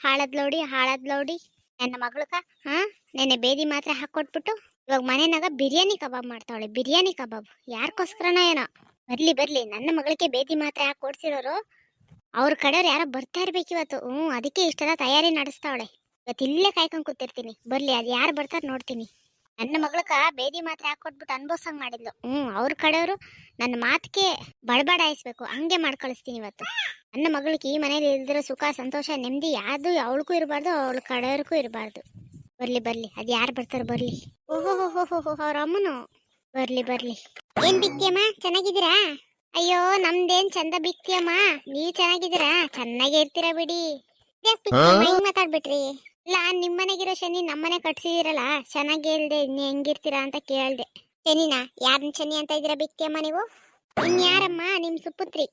ಹಾಳದ್ ಲೌಡಿ ಹಾಳದ್ ಲೌಡಿ. ನನ್ನ ಮಗಳಕ ಹಾ, ನೆನ್ನೆ ಬೇದಿ ಮಾತ್ರ ಹಾಕೊಟ್ಬಿಟ್ಟು ಇವಾಗ ಮನೆನಾಗ ಬಿರಿಯಾನಿ ಕಬಾಬ್ ಮಾಡ್ತಾವಳೆ, ಬಿರಿಯಾನಿ ಕಬಾಬ್. ಯಾರ್ಕೋಸ್ಕರನ ಏನೋ. ಬರ್ಲಿ ಬರ್ಲಿ, ನನ್ನ ಮಗಳಿಗೆ ಬೇದಿ ಮಾತ್ರ ಹಾಕಿ ಕೊಡ್ಸಿರೋರು, ಅವ್ರ ಕಡೆಯವ್ರು ಯಾರೋ ಬರ್ತಾ ಇರ್ಬೇಕು ಇವತ್ತು. ಹ್ಞೂ ಅದಕ್ಕೆ ಇಷ್ಟೆಲ್ಲ ತಯಾರಿ ನಡೆಸ್ತಾವಳೆ. ಇವತ್ತು ಇಲ್ಲೇ ಕಾಯ್ಕೊಂಡ್ ಕೂತಿರ್ತೀನಿ. ಬರ್ಲಿ, ಅದು ಯಾರು ಬರ್ತಾರೆ ನೋಡ್ತೀನಿ. ನನ್ನ ಮಗಳಕ ಬೇದಿ ಮಾತ್ರ ಹಾಕೊಟ್ಬಿಟ್ಟು ಅನ್ಭವ್ಸಂಗ್ ಮಾಡಿದ್ಲು. ಹ್ಮ್ ಅವ್ರ ಕಡೆಯವರು ನನ್ನ ಮಾತಿಗೆ ಬಡಬಡಾಯಿಸ್ಬೇಕು ಹಂಗೆ ಮಾಡ್ಕೊಳಿಸ್ತೀನಿ ಇವತ್ತು. ನನ್ನ ಮಗಳಿಗೆ ಈ ಮನೇಲಿ ಇಲ್ದಿರೋ ಸುಖ ಸಂತೋಷ ನೆಮ್ಮದಿ ಯಾವುದು ಅವಳಿಗೂ ಇರಬಾರ್ದು ಅವಳ ಕಡೆಯವ್ರಿಗೂ ಇರಬಾರ್ದು. ಬರ್ಲಿ ಬರ್ಲಿ. ಅದ್ ಯಾರು ಬರ್ತಾರೆ ಬರ್ಲಿ. ಓಹೋ ಹೋ ಹೋ ಹೋ ಅವ್ರ ಅಮ್ಮನು. ಬರ್ಲಿ ಬರ್ಲಿ. ಏನ್ ಬಿಕ್ತಿಯಮ್ಮ ಚೆನ್ನಾಗಿದ್ದೀರಾ? ಅಯ್ಯೋ ನಮ್ದೇನ್ ಚಂದ ಬಿಕ್ತಿಯಮ್ಮ? ನೀವ್ ಚೆನ್ನಾಗಿದ್ದೀರಾ? ಚೆನ್ನಾಗೇ ಇರ್ತೀರಾ ಬಿಡಿ. ಮಾತಾಡ್ಬಿಟ್ರಿ. ಇಲ್ಲ ನಿಮ್ಮನೆಗಿರೋ ಶನಿ ನಮ್ಮನೆ ಕಟ್ಸಿದಿರಲ್ಲ ಚೆನ್ನಾಗಿ ಇಲ್ದೆ ಇನ್ನು ಹೆಂಗಿರ್ತೀರಾ ಅಂತ ಕೇಳ್ದೆ. ಶನಿನಾ ಯಾರನ್ನ ಶನಿ ಅಂತ ಇದ್ದೀರಾ ಬಿಕ್ತಿಯಮ್ಮ ನೀವು? ಇನ್ಯಾರಮ್ಮ ನಿಮ್ ಸುಪುತ್ರಿ.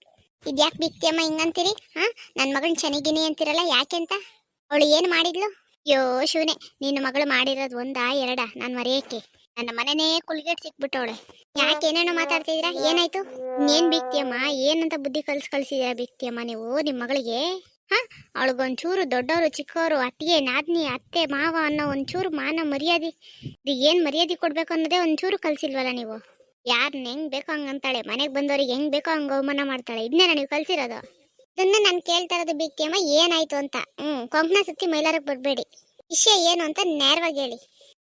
ಇದ್ಯಾಕ್ ಬಿಕ್ತಿಯಮ್ಮ ಹಿಂಗಂತೀರಿ? ಹಾ? ನನ್ ಮಗಳ್ ಶನಿಗಿನಿ ಅಂತಿರಲ್ಲ, ಯಾಕೆ ಅಂತ? ಅವಳು ಏನ್ ಮಾಡಿದ್ಲು? ಅಯ್ಯೋ, ಶಿವನೇ, ನಿನ್ನ ಮಗಳು ಮಾಡಿರೋದು ಒಂದಾ ಎರಡಾ? ನಾನ್ ಮರೆಯಕ್ಕೆ. ನನ್ನ ಮನೆನೇ ಕುಲ್ಗೇಟ್ ಸಿಕ್ಬಿಟ್ಟವಳೆ ಯಾಕೆ ಏನೇನೋ ಮಾತಾಡ್ತಿದ್ದೀರಾ ಏನಾಯ್ತು? ಇನ್ನೇನು ಬಿಕ್ತಿಯಮ್ಮ ಏನಂತ ಬುದ್ಧಿ ಕಲ್ಸ್ ಕಳ್ಸಿದೀರಾ ಬಿಕ್ತಿಯಮ್ಮ ನೀವು, ನಿಮ್ ಮಗಳಿಗೆ? ಅವಳಿಗೊಂಚೂರು ದೊಡ್ಡವರು, ಚಿಕ್ಕವರು, ಅತ್ತಿಗೆ, ನಾದ್ನಿ, ಅತ್ತೆ, ಮಾವ ಅನ್ನೋ ಒಂಚೂರು ಮಾನ ಮರ್ಯಾದೆ, ಇದು ಏನ್ ಮರ್ಯಾದೆ ಕೊಡ್ಬೇಕು ಅನ್ನೋದೇ ಒಂಚೂರು ಕಲ್ಸಿಲ್ವಲ್ಲ ನೀವು? ಯಾರನ್ನ ಹೆಂಗ್ ಬೇಕೋ ಹಂಗಂತಾಳೆ ಮನೆಗೆ ಬಂದವ್ರಿಗೆ ಹೆಂಗ್ ಬೇಕೋ ಹಂಗ ಅವಮಾನ ಮಾಡ್ತಾಳೆ. ಇದನ್ನೇ ನೀವು ಕಲ್ಸಿರೋದು? ಇದನ್ನ ನಾನು ಕೇಳ್ತಾ ಇರೋದು ಬಿಕ್ತಿಯಮ್ಮ ಏನಾಯ್ತು ಅಂತ. ಹ್ಮ್, ಕೊಂಕಣ ಸುತ್ತಿ ಮೈಲಾರಕ್ಕೆ ಬರ್ಬೇಡಿ. ವಿಷಯ ಏನು ಅಂತ ನೇರವಾಗಿ ಹೇಳಿ.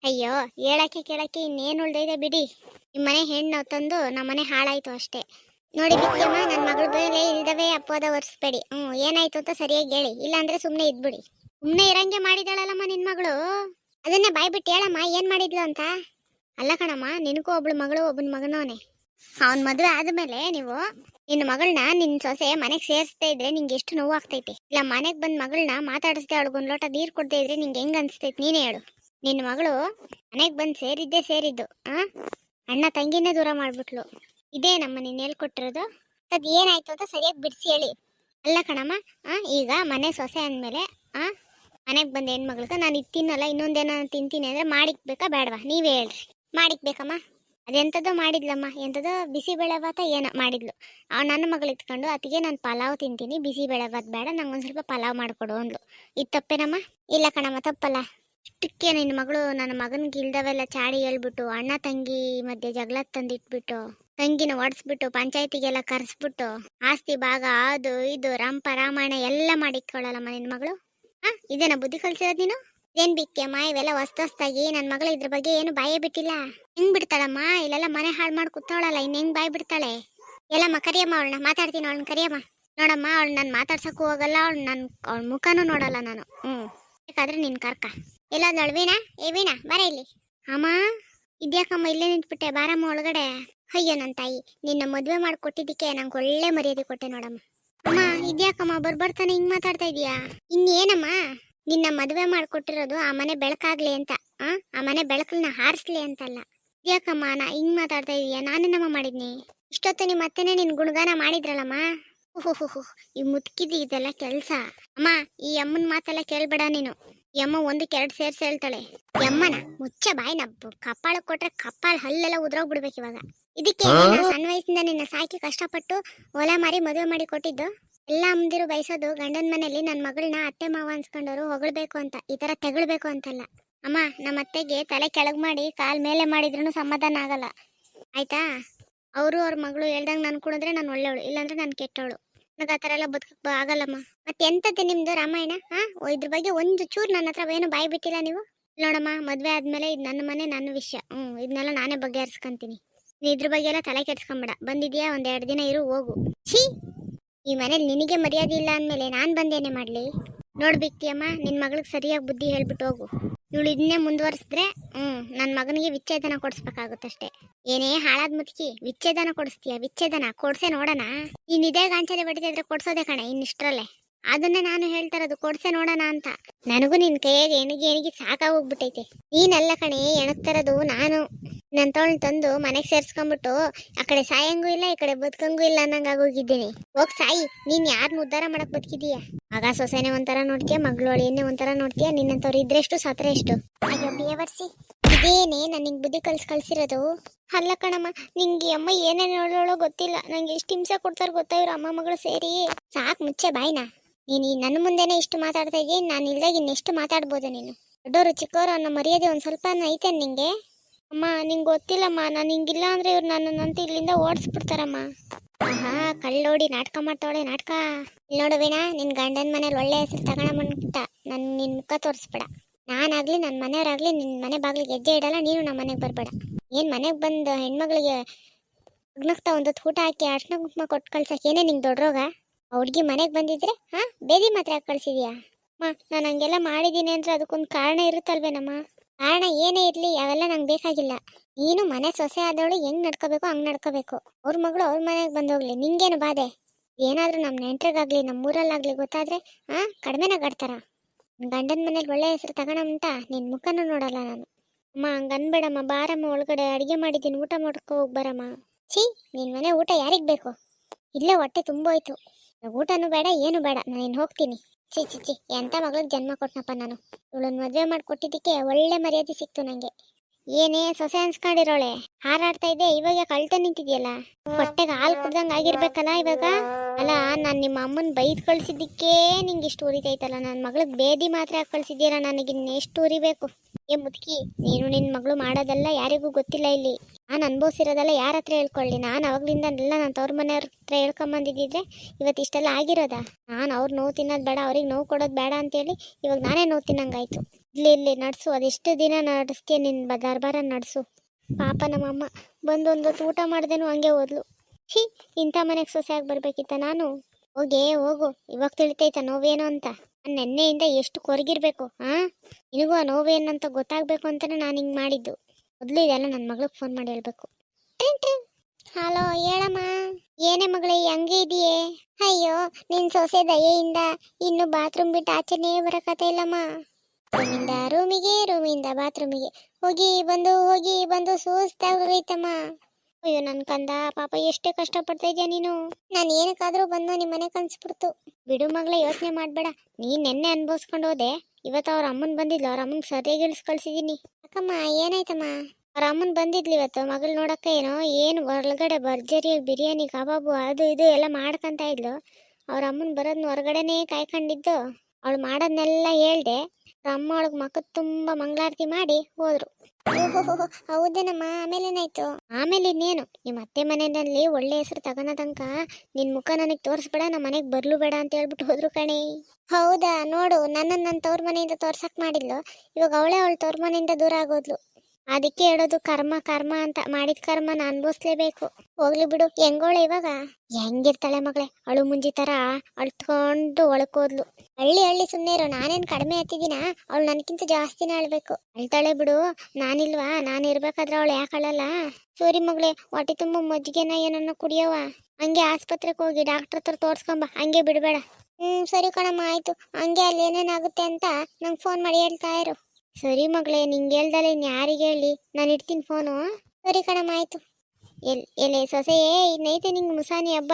ಅಯ್ಯೋ, ಹೇಳಕ್ಕೆ ಕೇಳಕ್ಕೆ ಇನ್ನೇನು ಉಳ್ದಿದೆ ಬಿಡಿ. ನಿಮ್ಮ ಮನೆ ಹೆಣ್ಣು ತಂದು ನಮ್ಮ ಮನೆ ಹಾಳಾಯ್ತು ಅಷ್ಟೇ. ನೋಡಿ ಬಿಕ್ಕಮ್ಮ ನನ್ನ ಮಗಳ ಮೇಲೆ ಇಲ್ದವೇ ಅಪವಾದ ಒರೆಸ್ಬೇಡಿ. ಹ್ಞೂ ಏನಾಯ್ತು ಅಂತ ಸರಿಯಾಗಿ ಹೇಳಿ. ಇಲ್ಲಾಂದ್ರೆ ಸುಮ್ಮನೆ ಇದ್ಬಿಡಿ. ಸುಮ್ಮನೆ ಇರಂಗೆ ಮಾಡಿದಾಳಲ್ಲಮ್ಮ ನಿನ್ನ ಮಗಳು? ಅದನ್ನೇ ಬಾಯ್ ಬಿಟ್ಟು ಹೇಳಮ್ಮ, ಏನು ಮಾಡಿದ್ಲು ಅಂತ? ಅಲ್ಲ ಕಣಮ್ಮ, ನಿನಗೂ ಒಬ್ಳು ಮಗಳು ಒಬ್ಬನ ಮಗನವನೇ. ಅವನ ಮದುವೆ ಆದಮೇಲೆ ನೀವು ನಿನ್ನ ಮಗಳನ್ನ ನಿನ್ನ ಸೊಸೆ ಮನೆಗೆ ಸೇರಿಸ್ತಾ ಇದ್ರೆ ನಿಂಗೆ ಎಷ್ಟು ನೋವು ಆಗ್ತೈತಿ. ಇಲ್ಲ, ಮನೆಗೆ ಬಂದ ಮಗಳನ್ನ ಮಾತಾಡಿಸ್ದೆ ಅವಳಿಗೊಂದು ಲೋಟ ನೀರು ಕೊಡದೇ ಇದ್ರೆ ನಿಂಗೆ ಹೆಂಗ್ ಅನ್ಸ್ತೈತಿ ನೀನೇ ಹೇಳು. ನಿನ್ನ ಮಗಳು ಮನೆಗೆ ಬಂದು ಸೇರಿದ್ದೇ ಸೇರಿದ್ದು, ಆ? ಅಣ್ಣ ತಂಗಿನೇ ದೂರ ಮಾಡ್ಬಿಟ್ಲು. ಇದೇ ನಮ್ಮ ನೀನು ಹೇಳ್ಕೊಟ್ಟಿರೋದು. ಅದು ಏನಾಯ್ತು ಅಂತ ಸರಿಯಾಗಿ ಬಿಡಿಸಿ ಹೇಳಿ. ಅಲ್ಲ ಕಣಮ್ಮ, ಆ, ಈಗ ಮನೆ ಸೊಸೆ ಅಂದಮೇಲೆ, ಆ, ಮನೆಗೆ ಬಂದ ಹೆಣ್ಮಗ್ಳಿಗೆ ನಾನು ಇದು ತಿನ್ನಲ್ಲ, ಇನ್ನೊಂದೇನೋ ತಿಂತೀನಿ ಅಂದರೆ ಮಾಡಿಕ್ಬೇಕಾ ಬೇಡವಾ ನೀವೇ ಹೇಳ್ರಿ. ಮಾಡಿಕ್ಬೇಕಮ್ಮ ಅದೆಂಥದ್ದು ಮಾಡಿದ್ಲಮ್ಮ. ಎಂಥದೋ ಬಿಸಿಬೇಳೆ ಭಾತ ಏನೋ ಮಾಡಿದ್ಲು. ಆ, ನನ್ನ ಮಗಳು ಇಟ್ಕೊಂಡು ಅದಕ್ಕೆ ನಾನು ಪಲಾವ್ ತಿಂತೀನಿ ಬಿಸಿಬೇಳೆ ಭಾತ್ ಬೇಡ ನಂಗೊಂದು ಸ್ವಲ್ಪ ಪಲಾವ್ ಮಾಡಿಕೊಡು ಅಂದ್ಲು. ಇದು ತಪ್ಪೇನಮ್ಮ? ಇಲ್ಲ ಕಣಮ್ಮ, ತಪ್ಪಲ್ಲ. ಇಷ್ಟಕ್ಕೆ ನಿನ್ನ ಮಗಳು ನನ್ನ ಮಗನಿಗೆ ಇಲ್ದವೆಲ್ಲ ಚಾಡಿ ಹೇಳ್ಬಿಟ್ಟು, ಅಣ್ಣ ತಂಗಿ ಮಧ್ಯೆ ಜಗಳ ತಂದಿಟ್ಬಿಟ್ಟು ತಂಗಿನ ಒಡಿಸ್ಬಿಟ್ಟು ಪಂಚಾಯತಿಗೆಲ್ಲ ಕರೆಸ್ಬಿಟ್ಟು ಆಸ್ತಿ ಭಾಗ ಅದು ಇದು ರಂಪ ರಾಮಾಯಣ ಎಲ್ಲ ಮಾಡಿಕೊಳ್ಳಲ್ಲಮ್ಮ ನಿನ್ ಮಗಳು? ಹಾ ಇದೇನ ಬುದ್ಧಿ ಕಲ್ಸಿರೋದ್ ನೀನು? ಏನ್ ಬಿಕ್ಕೆ ಅಮ್ಮ ಇವೆಲ್ಲ ಹೊಸ್ತ ಹೊಸ್ತಾಗಿ ನನ್ ಮಗಳು ಇದ್ರ ಬಗ್ಗೆ ಏನು ಬಾಯೇ ಬಿಟ್ಟಿಲ್ಲ. ಹೆಂಗ್ ಬಿಡ್ತಾಳಮ್ಮ? ಇಲ್ಲೆಲ್ಲ ಮನೆ ಹಾಳು ಮಾಡಿ ಕೂತವಳಲ್ಲ, ಇನ್ ಹೆಂಗ್ ಬಾಯ್ ಬಿಡ್ತಾಳೆ? ಎಲ್ಲಮ್ಮ, ಕರಿಯಮ್ಮ ಅವಳನ್ನ, ಮಾತಾಡ್ತೀನಿ ಅವಳನ್ನ, ಕರಿಯಮ್ಮ. ನೋಡಮ್ಮ, ಅವಳು ನನ್ ಮಾತಾಡ್ಸಕ್ಕೂ ಹೋಗಲ್ಲ, ಅವಳು ನನ್, ಅವಳ ಮುಖನೂ ನೋಡಲ್ಲ ನಾನು. ಹ್ಮ್. ಬೇಕಾದ್ರೆ ನಿನ್ ಕರ್ಕ. ಎಲ್ಲಾದ್ಳು ವೀಣಾ ಏ, ವೀಣಾ, ಬರ ಇಲ್ಲಿ. ಅಮ್ಮ, ಇದ್ಯಾಕಮ್ಮ ಇಲ್ಲೇ ನಿಂತ್ಬಿಟ್ಟೆ? ಬಾರಮ್ಮ ಒಳಗಡೆ. ಅಯ್ಯೋ ನನ್ನ ತಾಯಿ, ನಿನ್ನ ಮದುವೆ ಮಾಡಿಕೊಟ್ಟಿದ್ದಕ್ಕೆ ನಂಗೆ ಒಳ್ಳೆ ಮರ್ಯಾದೆ ಕೊಟ್ಟೆ ನೋಡಮ್ಮ. ಅಮ್ಮ, ಇದ್ಯಾಕಮ್ಮ, ಬರ್ಬರ್ತಾನೆ ಹಿಂಗ್ ಮಾತಾಡ್ತಾ ಇದೀಯಾ? ಇನ್ನೇನಮ್ಮ? ನಿನ್ನ ಮದುವೆ ಮಾಡಿಕೊಟ್ಟಿರೋದು ಆ ಮನೆ ಬೆಳಕಾಗ್ಲಿ ಅಂತ, ಆ? ಮನೆ ಬೆಳಕನ್ನ ಹಾರಿಸ್ಲಿ ಅಂತಲ್ಲ. ಇದ್ಯಾಕಮ್ಮ, ನಾ ಹಿಂಗ್ ಮಾತಾಡ್ತಾ ಇದೀಯಾ? ನಾನೇನಮ್ಮ ಮಾಡಿದ್ನಿ? ಇಷ್ಟೊತ್ತು ನಿಮ್ಮ ಅತ್ತೆನೇ ನಿನ್ ಗುಣಗಾನ ಮಾಡಿದ್ರಲ್ಲಮ್ಮ? ಓಹೋ ಈ ಮುತ್ಕಿದಿ ಇದೆಲ್ಲ ಕೆಲ್ಸ. ಅಮ್ಮ, ಈ ಅಮ್ಮನ ಮಾತೆಲ್ಲ ಕೇಳ್ಬೇಡ ನೀನು. ಈ ಅಮ್ಮ ಒಂದಕ್ಕೆ ಎರಡು ಸೇರ್ಸಿ ಹೇಳ್ತಾಳೆ. ಯಮ್ಮನ ಮುಚ್ಚ ಬಾಯಿನ ಕಪ್ಪಾಳ ಕೊಟ್ರೆ ಕಪ್ಪಾಳ ಹಲ್ಲೆಲ್ಲ ಉದ್ರೋಗ್ಬಿಡ್ಬೇಕು ಇವಾಗ. ಇದಕ್ಕೆ ಸಣ್ಣ ವಯಸ್ಸಿಂದ ನಿನ್ನ ಸಾಕಿ ಕಷ್ಟಪಟ್ಟು ಹೊಲ ಮಾರಿ ಮದುವೆ ಮಾಡಿ ಕೊಟ್ಟಿದ್ದು? ಎಲ್ಲ ಅಮ್ಮದಿರು ಬಯಸೋದು ಗಂಡನ ಮನೇಲಿ ನನ್ನ ಮಗಳನ್ನ ಅತ್ತೆ ಮಾವ ಅನ್ಸ್ಕೊಂಡವರು ಹೊಗಳ್ಬೇಕು ಅಂತ. ಈ ತರ ತೆಗಳ್ಬೇಕು ಅಂತಲ್ಲ. ಅಮ್ಮ ನಮ್ಮ ಅತ್ತೆಗೆ ತಲೆ ಕೆಳಗ್ ಮಾಡಿ ಕಾಲ್ ಮೇಲೆ ಮಾಡಿದ್ರು ಸಮಾಧಾನ ಆಗಲ್ಲ. ಆಯ್ತಾ? ಅವರು ಅವ್ರ ಮಗಳು ಹೇಳ್ದಂಗ್ ನಾನು ಕುಡಿದ್ರೆ ನಾನು ಒಳ್ಳೆಯವಳು ಇಲ್ಲಾಂದ್ರೆ ನಾನು ಕೆಟ್ಟವಳು. ನನಗೆ ಆ ಥರ ಎಲ್ಲ ಬದುಕಕ್ ಆಗಲ್ಲಮ್ಮ. ಮತ್ತೆ ಎಂತದ್ದು ನಿಮ್ದು ರಾಮಾಯಣ? ಹಾ? ಇದ್ರ ಬಗ್ಗೆ ಒಂದು ಚೂರು ನನ್ನ ಹತ್ರ ಏನು ಬಾಯಿ ಬಿಟ್ಟಿಲ್ಲ ನೀವು? ನೋಡಮ್ಮ, ಮದ್ವೆ ಆದ್ಮೇಲೆ ಇದು ನನ್ನ ಮನೆ, ನನ್ನ ವಿಷಯ. ಹ್ಞೂ ಇದನ್ನೆಲ್ಲ ನಾನೇ ಬಗೆಹರಿಸ್ಕೊಂತೀನಿ. ನೀ ಇದ್ರ ಬಗ್ಗೆ ಎಲ್ಲ ತಲೆ ಕೆಡ್ಸ್ಕೊಂಬೇಡ. ಬಂದಿದ್ಯಾ? ಒಂದ್ ಎರಡು ದಿನ ಇರು, ಹೋಗು. ಛೀ! ಈ ಮನೇಲಿ ನಿನಗೆ ಮರ್ಯಾದೆ ಇಲ್ಲ ಅಂದಮೇಲೆ ನಾನು ಬಂದೇನೆ ಮಾಡ್ಲಿ? ನೋಡ್ಬಿಕ್ತಿಯಮ್ಮ ನಿನ್ ಮಗಳಿಗೆ ಸರಿಯಾಗಿ ಬುದ್ಧಿ ಹೇಳ್ಬಿಟ್ಟು ಹೋಗು. ಇವಳು ಇದನ್ನೇ ಮುಂದುವರಿಸಿದ್ರೆ, ಹ್ಮ್ ನನ್ನ ಮಗನಿಗೆ ವಿಚ್ಛೇದನ ಕೊಡಿಸ್ಬೇಕಾಗುತ್ತಷ್ಟೇ ಏನೇ ಹಾಳಾದ್ ಮುದುಕಿ, ವಿಚ್ಛೇದನ ಕೊಡಿಸ್ತೀಯ? ವಿಚ್ಛೇದನ? ಕೊಡ್ಸೆ ನೋಡೋಣ. ಇನ್ ಇದೇ ಗಾಂಚಲೆ ಬಡಿದಿದ್ರೆ ಕೊಡ್ಸೋದೆ ಕಣೆ ಇನ್ನಿಷ್ಟ್ರಲ್ಲೇ ಅದನ್ನೇ ನಾನು ಹೇಳ್ತಾ ಇರೋದು, ಕೊಡ್ಸೆ ನೋಡೋಣ ಅಂತ. ನನಗೂ ನಿನ್ ಕೈಯಾಗ ಎಣಿಗೆ ಎಣಿಗೆ ಸಾಕಾಗೋಗ್ಬಿಟ್ಟೈತೆ. ನೀನಲ್ಲ ಕಣೆ ಎಣಗ್ತಾರದು ನಾನು. ನಂತವಳ್ ತಂದು ಮನೆಗೆ ಸೇರ್ಸ್ಕೊಂಡ್ಬಿಟ್ಟು ಆ ಕಡೆ ಸಾಯಂಗೂ ಇಲ್ಲ, ಈ ಕಡೆ ಬದುಕಂಗೂ ಇಲ್ಲ ಆಗೋಗಿದ್ದೀನಿ. ಹೋಗ್ ಸಾಯಿ, ನೀನ್ ಯಾರನ್ನ ಉದ್ಧಾರ ಮಾಡಕ್ ಬದುಕಿದೀಯ? ಆಗ ಸೊಸೆನೆ ಒಂಥರ ನೋಡ್ಕೆ ಮಗಳು ಅಳಿಯನ್ನೇ ಒಂಥರ ನೋಡ್ತೀಯ ನಿನ್ನಂತವ್ರು ಇದ್ರೆಷ್ಟು ಸತ್ರ ಎಷ್ಟು? ಅಯ್ಯೋ ಬೇವರ್ಸಿ ಇದೇನೆ ಬುದ್ಧಿ ಕಲ್ಸ್ ಕಳ್ಸಿರೋದು? ಅಲ್ಲ ಕಣಮ್ಮ, ನಿಂಗೆ ಅಮ್ಮ ಏನೇನು ಹೇಳೋಳೋ ಗೊತ್ತಿಲ್ಲ. ನಂಗೆ ಎಷ್ಟು ಹಿಂಸೆ ಕೊಡ್ತಾರ ಗೊತ್ತಾ ಇವ್ರ ಅಮ್ಮ ಮಗಳು ಸೇರಿ? ಸಾಕ್ ಮುಚ್ಚೆ ಬಾಯ್ನ. ನೀನು ಈ ನನ್ನ ಮುಂದೆನೇ ಇಷ್ಟು ಮಾತಾಡ್ತಾ ನಾನು ಇಲ್ದಾಗ ಇನ್ನೆಷ್ಟು ಮಾತಾಡ್ಬೋದು ನೀನು? ದೊಡ್ಡವರು ಚಿಕ್ಕವರು ಅನ್ನೋ ಮರ್ಯಾದೆ ಒಂದು ಸ್ವಲ್ಪ ಐತೆ ನಿಂಗೆ? ಅಮ್ಮ, ನಿಂಗೆ ಗೊತ್ತಿಲ್ಲಮ್ಮ. ನಾನು ಹಿಂಗಿಲ್ಲ ಅಂದರೆ ಇವ್ರು ನನ್ನನ್ನಂತೂ ಇಲ್ಲಿಂದ ಓಡಿಸ್ಬಿಡ್ತಾರಮ್ಮ. ಆಹಾ, ಕಳ್ಳೋಡಿ, ನಾಟಕ ಮಾಡ್ತಾವಳೆ, ನಾಟಕ. ಇಲ್ಲಿ ನೋಡು ವೀಣಾ ನಿನ್ನ ಗಂಡನ ಮನೇಲಿ ಒಳ್ಳೆ ಹೆಸರು ತಗೋಣ ನನ್ನ ನಿನ್ನ ಮುಖ ತೋರಿಸ್ಬೇಡ. ನಾನಾಗಲಿ ನನ್ನ ಮನೆಯವರಾಗಲಿ ನಿನ್ನ ಮನೆ ಬಾಗಿಲಿಗೆ ಹೆಜ್ಜೆ ಇಡಲ್ಲ, ನೀನು ನಮ್ಮ ಮನೆಗೆ ಬರಬೇಡ. ಏನು ಮನೆಗೆ ಬಂದು ಹೆಣ್ಮಗಳಿಗೆ ಉಗ್ನಕ್ತಾ ಒಂದು ಊಟ ಹಾಕಿ ಅರ್ಶನ ಕುಂಕುಮ ಕೊಟ್ಟು ಕಳ್ಸಕ್ಕೆ ಏನೇ ನಿಂಗೆ ದೊಡ್ಡರೋಗ ಆ ಹುಡ್ಗಿ ಮನೆಗೆ ಬಂದಿದ್ರೆ, ಹಾ, ಬೇದಿ ಮಾತ್ರ ಕಳ್ಸಿದ್ಯಾ? ಮಾ, ನಾನು ಹಂಗೆಲ್ಲ ಮಾಡಿದ್ದೀನಿ ಅಂದ್ರೆ ಅದಕ್ಕೊಂದು ಕಾರಣ ಇರುತ್ತಲ್ವೇನಮ್ಮ? ಕಾರಣ ಏನೇ ಇರಲಿ, ಅವೆಲ್ಲ ನಂಗೆ ಬೇಕಾಗಿಲ್ಲ. ನೀನು ಮನೆ ಸೊಸೆ ಆದವಳು ಹೆಂಗ್ ನಡ್ಕೋಬೇಕು ಹಂಗ್ ನಡ್ಕೋಬೇಕು. ಅವ್ರ ಮಗಳು ಅವ್ರ ಮನೆಗೆ ಬಂದೋಗ್ಲಿ, ನಿಂಗೇನು ಬಾಧೆ? ಏನಾದರೂ ನಮ್ಮ ನೆಂಟ್ರಿಗಾಗ್ಲಿ ನಮ್ಮ ಊರಲ್ಲಾಗ್ಲಿ ಗೊತ್ತಾದ್ರೆ, ಹಾ, ಕಡಿಮೆನ ಕಟ್ತಾರ ಗಂಡನ ಮನೇಲಿ ಒಳ್ಳೆ ಹೆಸರು ತಗೋಣಂತ ನಿನ್ನ ಮುಖನೂ ನೋಡಲ್ಲ ನಾನು. ಅಮ್ಮ, ಹಂಗ ಅನ್ಬೇಡಮ್ಮ. ಬಾರಮ್ಮ, ಒಳಗಡೆ ಅಡಿಗೆ ಮಾಡಿದ್ದೀನಿ, ಊಟ ಮಾಡ್ಕೊ ಹೋಗಿ ಬರಮ್ಮ. ಛೀ ನಿನ್ನ ಮನೆ ಊಟ ಯಾರಿಗ್ ಬೇಕು? ಇಲ್ಲೇ ಹೊಟ್ಟೆ ತುಂಬೋಯ್ತು. ಊಟನೂ ಬೇಡ, ಏನು ಬೇಡ. ನಾನು ಹೋಗ್ತೀನಿ. ಚಿ ಚಿ ಚಿ ಎಂತ ಮಗಳಿಗೆ ಜನ್ಮ ಕೊಟ್ನಪ್ಪ ನಾನು? ಇವಳನ್ನ ಮದುವೆ ಮಾಡಿಕೊಟ್ಟಿದ್ದಕ್ಕೆ ಒಳ್ಳೆ ಮರ್ಯಾದೆ ಸಿಕ್ತು ನನಗೆ ಏನೇ ಸೊಸೆ ಅನ್ಸ್ಕೊಂಡಿರೋಳೆ. ಹಾರಾಡ್ತಾ ಇದ್ದೆ. ಇವಾಗ ಕಳ್ತ ನಿಂತಿದ್ಯಲ್ಲ? ಹೊಟ್ಟೆಗೆ ಹಾಲು ಕುಡ್ದಂಗೆ ಆಗಿರ್ಬೇಕಲ್ಲ ಇವಾಗ? ಅಲ್ಲ, ನಾನು ನಿಮ್ಮ ಅಮ್ಮನ ಬೈದ್ ಕಳ್ಸಿದ್ದಕ್ಕೆ ನಿಂಗೆ ಇಷ್ಟು ಉರಿತೈತಲ್ಲ. ನನ್ನ ಮಗಳಿಗೆ ಬೇದಿ ಮಾತ್ರ ಹಾಕಿ ಕಳ್ಸಿದ್ಯಲ್ಲ ನನಗೆ ಎಷ್ಟು ಉರಿಬೇಕು? ಏ ಮುದುಕಿ, ನೀನು ನಿನ್ನ ಮಗಳು ಮಾಡೋದಲ್ಲ ಯಾರಿಗೂ ಗೊತ್ತಿಲ್ಲ ಇಲ್ಲಿ. ನಾನು ಅನುಭವಿಸಿರೋದೆಲ್ಲ ಯಾರ ಹತ್ರ ಹೇಳ್ಕೊಳ್ಳಿ? ನಾನು ಅವಾಗ್ಲಿಂದ ಎಲ್ಲ ನಾನು ತವ್ರ ಮನೆಯವ್ರ ಹತ್ರ ಹೇಳ್ಕೊಂಬಂದಿದ್ದಿದ್ರೆ ಇವತ್ತು ಇಷ್ಟೆಲ್ಲ ಆಗಿರೋದ? ನಾನು ಅವ್ರು ನೋವು ತಿನ್ನೋದು ಬೇಡ, ಅವ್ರಿಗೆ ನೋವು ಕೊಡೋದು ಬೇಡ ಅಂತೇಳಿ ಇವಾಗ ನಾನೇ ನೋವು ತಿನ್ನಂಗಾಯ್ತು. ಇಲ್ಲಿ ಇಲ್ಲಿ ನಡೆಸು, ಅದೆಷ್ಟು ದಿನ ನಡೆಸ್ತೀಯ ನಿನ್ನ ದರ್ಬಾರ ನಡೆಸು. ಪಾಪ ನಮ್ಮಮ್ಮ ಬಂದೊಂದು ಹೊತ್ತು ಊಟ ಮಾಡ್ದೇನು ಹಂಗೆ ಓದ್ಲು. ಛೀ, ಇಂಥ ಮನೆಗೆ ಸೊಸೆಯಾಗಿ ಬರಬೇಕಿತ್ತ ನಾನು? ಹೋಗೇ, ಹೋಗು, ಇವಾಗ ತಿಳಿತೈತ ನೋವೇನು ಅಂತ? ನಾನ್ ನೆನ್ನೆಯಿಂದ ಎಷ್ಟು ಕೊರಗಿರ್ಬೇಕು ಹಾಂ ನಿನಗೂ ಆ ನೋವೇನಂತ ಗೊತ್ತಾಗಬೇಕು ಅಂತಲೇ ನಾನು ಹಿಂಗೆ ಮಾಡಿದ್ದು. ಮೊದಲು ಇದೆಲ್ಲ ನನ್ನ ಮಗಳಿಗೆ ಫೋನ್ ಮಾಡಿ ಹೇಳ್ಬೇಕು. ಹಲೋ ಹೇಳಮ್ಮ. ಏನೇ ಮಗಳೇ, ಹಂಗೆ ಇದೆಯೇ? ಅಯ್ಯೋ, ನಿನ್ ಸೊಸೆ ದಯೆಯಿಂದ ಇನ್ನು ಬಾತ್ರೂಮ್ ಬಿಟ್ಟು ಆಚೆನೇ ಬರಕತ್ತ ಇಲ್ಲಮ್ಮ. ರೂಮಿಂದ ರೂಮಿಗೆ, ರೂಮಿಂದ ಬಾತ್ರೂಮಿಗೆ ಹೋಗಿ ಬಂದು ಹೋಗಿ ಬಂದು ಸುಸ್ತಾಗೋಗೈತಮ್ಮ ಅಯ್ಯೋ, ನನ್ ಕಂದ, ಪಾಪ ಎಷ್ಟೇ ಕಷ್ಟಪಡ್ತಾ ಇದೆಯಾ ನೀನು? ನಾನು ಏನಕ್ಕಾದ್ರೂ ಬಂದು ನಿಮ್ಮ ಮನೆ ಕನ್ಸ್ಬಿಡ್ತು. ಬಿಡು ಮಗಳೇ, ಯೋಚನೆ ಮಾಡಬೇಡ. ನೀನ್ ನೆನ್ನೆ ಅನ್ಭವಿಸ್ಕೊಂಡು ಇವತ್ತು ಅವ್ರ ಅಮ್ಮನ ಬಂದಿದ್ಲು, ಅವ್ರ ಅಮ್ಮನ ಸರಿಯಾಗಿ ಇಳಿಸ್ ಕಳ್ಸಿದೀನಿ. ಅಕ್ಕಮ್ಮ, ಏನಾಯ್ತಮ್ಮ? ಅವ್ರ ಅಮ್ಮನ ಬಂದಿದ್ಲು ಇವತ್ತು, ಮಗಳು ನೋಡಕ್ಕ ಏನೋ, ಏನು ಹೊರಗಡೆ ಭರ್ಜರಿ, ಬಿರಿಯಾನಿ, ಕಬಾಬು, ಅದು ಇದು ಎಲ್ಲ ಮಾಡ್ಕೊಂತ ಇದ್ಲು. ಅವ್ರ ಅಮ್ಮನ ಬರೋದ್ನ ಹೊರಗಡೆನೇ ಕಾಯ್ಕೊಂಡಿದ್ದು. ಅವಳು ಮಾಡೋದ್ನೆಲ್ಲ ಹೇಳ್ದೆ. ಅಮ್ಮ ಮಕ್ಕದ್ ತುಂಬಾ ಮಂಗಳಾರತಿ ಮಾಡಿ ಹೋದ್ರು. ಹೌದೇನಮ್ಮ? ಆಮೇಲೆ ಏನಾಯ್ತು ಆಮೇಲೆ ಇನ್ನೇನು? ನಿಮ್ಮ ಅತ್ತೆ ಮನೆಯಲ್ಲಿ ಒಳ್ಳೆ ಹೆಸರು ತಗೋಣ ತನಕ ನಿನ್ ಮುಖ ನನಗೆ ತೋರಿಸ್ಬೇಡ ನಮ್ಮ ಮನೆಗೆ ಬರ್ಲು ಬೇಡ ಅಂತ ಹೇಳ್ಬಿಟ್ಟು ಹೋದ್ರು ಕಣೆ. ಹೌದಾ? ನೋಡು ನನ್ನ ನನ್ನ ತವ್ರ ಮನೆಯಿಂದ ತೋರ್ಸಕ್ ಮಾಡಿದ್ಲು. ಇವಾಗ ಅವಳೇ ಅವಳ ತವ್ರ ಮನೆಯಿಂದ ದೂರ ಆಗೋದ್ಲು. ಅದಕ್ಕೆ ಹೇಳೋದು ಕರ್ಮ ಕರ್ಮ ಅಂತ ಮಾಡಿದ ನಾನು ಅನ್ಭವಿಸ್ಲೇಬೇಕು. ಹೋಗ್ಲಿ ಬಿಡು. ಹೆಂಗೋಳೆ ಇವಾಗ? ಹೆಂಗಿರ್ತಾಳೆ ಮಗಳೇ? ಅಳು ಮುಂಜಿ ತರ ಅಳ್ತ್ಕೊಂಡು ಒಳಕೋದ್ಲು. ಹಳ್ಳಿ ಹಳ್ಳಿ ಸುಮ್ಮನೆ ಇರೋ ನಾನೇನ್ ಕಡಿಮೆ ಹತ್ತಿದ್ದೀನ ಅವಳು ನನ್ಕಿಂತ ಜಾಸ್ತಿನೇ ಅಳ್ಬೇಕು. ಅಳ್ತಾಳೆ ಬಿಡು. ನಾನಿಲ್ವಾ? ನಾನು ಇರ್ಬೇಕಾದ್ರೆ ಅವಳು ಯಾಕೆ ಅಳಲ್ಲ? ಸೂರಿ ಮಗಳೇ, ಹೊಟ್ಟೆ ತುಂಬ ಮಜ್ಜಿಗೆನ ಏನನ್ನ ಕುಡಿಯವ ಹಂಗೆ ಆಸ್ಪತ್ರೆಗೆ ಹೋಗಿ ಡಾಕ್ಟರ್ ಹತ್ರ ತೋರ್ಸ್ಕೊಂಬ. ಹಂಗೆ ಬಿಡಬೇಡ. ಹ್ಮ್, ಸರಿ ಕಣಮ್ಮ, ಆಯ್ತು. ಹಂಗೆ ಅಲ್ಲಿ ಏನೇನಾಗುತ್ತೆ ಅಂತ ನಂಗೆ ಫೋನ್ ಮಾಡಿ ಹೇಳ್ತಾ ಇರು. ಸರಿ ಮಗಳೇ, ನಿಂಗೆ ಹೇಳ್ದಲ್ಲ ಇನ್ ಯಾರಿಗೆ ಹೇಳಿ? ನಾನು ಇಡ್ತೀನಿ ಫೋನು ಸರಿ ಕಣಮ್ಮ, ಆಯ್ತು. ಎಲ್, ಎಲೆ ಸೊಸೆಯೇ, ಇನ್ನೈತೆ ನಿಂಗೆ ಮುಸಾನಿ ಹಬ್ಬ.